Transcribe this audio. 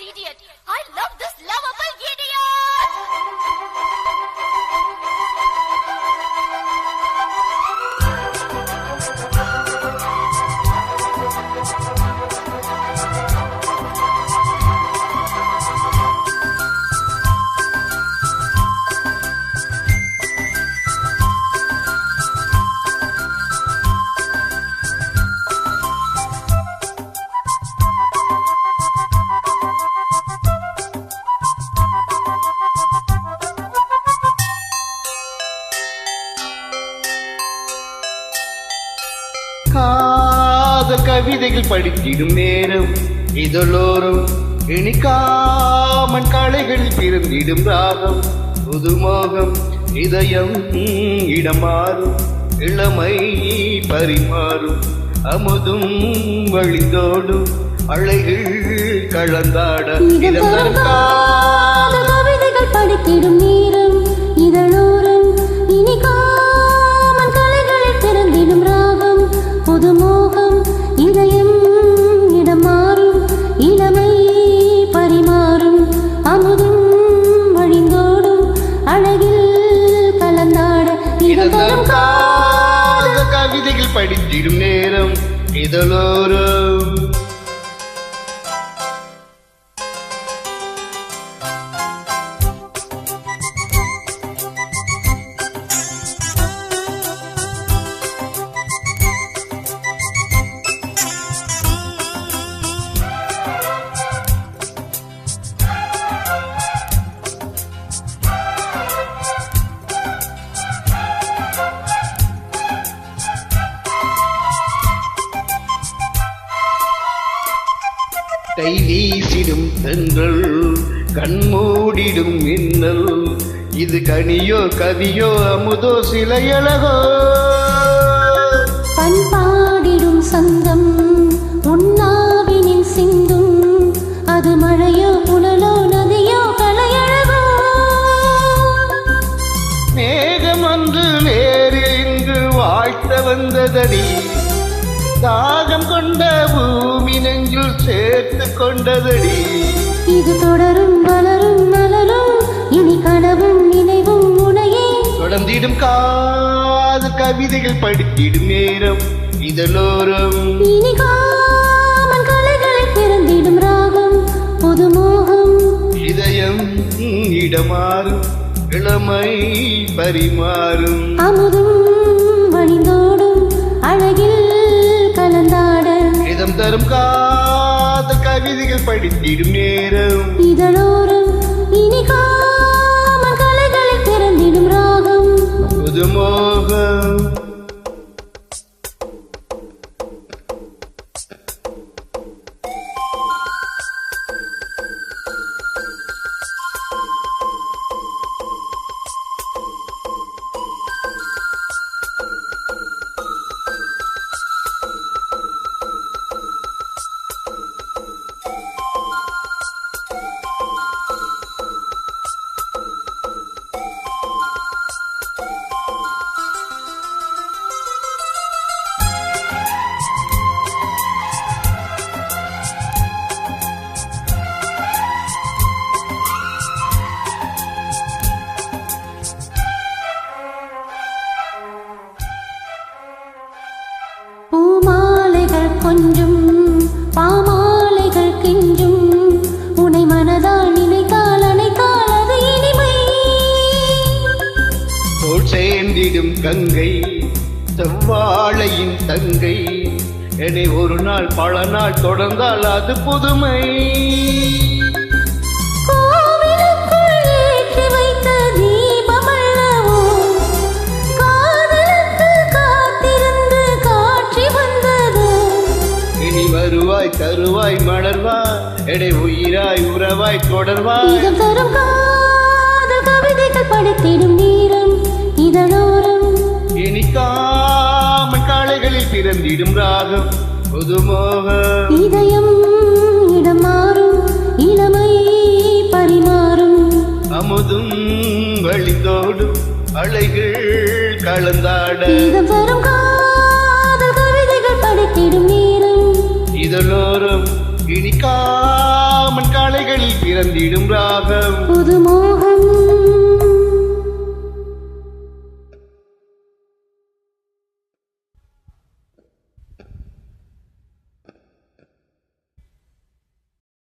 idiot. காதல் கவிதைகள் படித்திடும் நேரம் இதழோரம் இனிக்காமன் கலைகளில் பிறந்திடும் ராகம் புதுமோகம் இதயம் இடம் மாறும் இளமை பரிமாறும் அமுதும் வழிந்தோடும் அழகில் கலந்தாட கவிதைகள் படித்திடும் நேரம் நேரம் இதழோரம் கை வீசிடும் தென்றல் கண்மூடிடும் மின்னல். இது கனியோ கவியோ அமுதோ சிலையழகோ. பண்பாடிடும் சந்தம் உண்ணாவினில் சிந்தும். அது மழையோ புலலோ நதியோ கலையழகோ. மேகம் அன்று நேரில் இங்கு வாழ்த்த வந்ததடி. தாகம் கொண்ட நெஞ்சில் சேர்த்து கொண்டதடி இது தொடரும் வளரும் மலரும். இனி கனவும் நினைவும் உனையே. தொடர்ந்திடும் காது கவிதைகள் படித்திடும் நேரம் இதழோரம் இனி காமன் கலைகளில் பிறந்திடும் ராகம் புதுமோகம். இதயம் இடமாறும் இளமை பரிமாறும். அமுதும் வழிந்தோடும் அழகில் கலந்தாட. இதம் தரும் காதல் கவிதைகள் படித்திடும் நேரம். இதழோ தோல் சேர்ந்திடும் கங்கை செவ்வாழையின் தங்கை. என்னை ஒரு நாள் பல நாள் தொடர்ந்தால் அது புதுமை. வருவாய் தருவாய் மலர்வாய் எடை உயிராய் உறவாய் தொடர்வாய். தரும் காதல் கவிதைகள் படித்திடும் நேரம் புதுமோகம் இதயம் இடம் மாறும் இளமை பரிமாறும். அமுதும் வழிந்தோடும் அலைகள் கலந்தாட. இதம் தரும் காதல் கவிதைகள் படித்திடும் நேரம். இதழோரம் இனி காமன் காளைகளில் பிறந்திடும் ராகம். புது மோக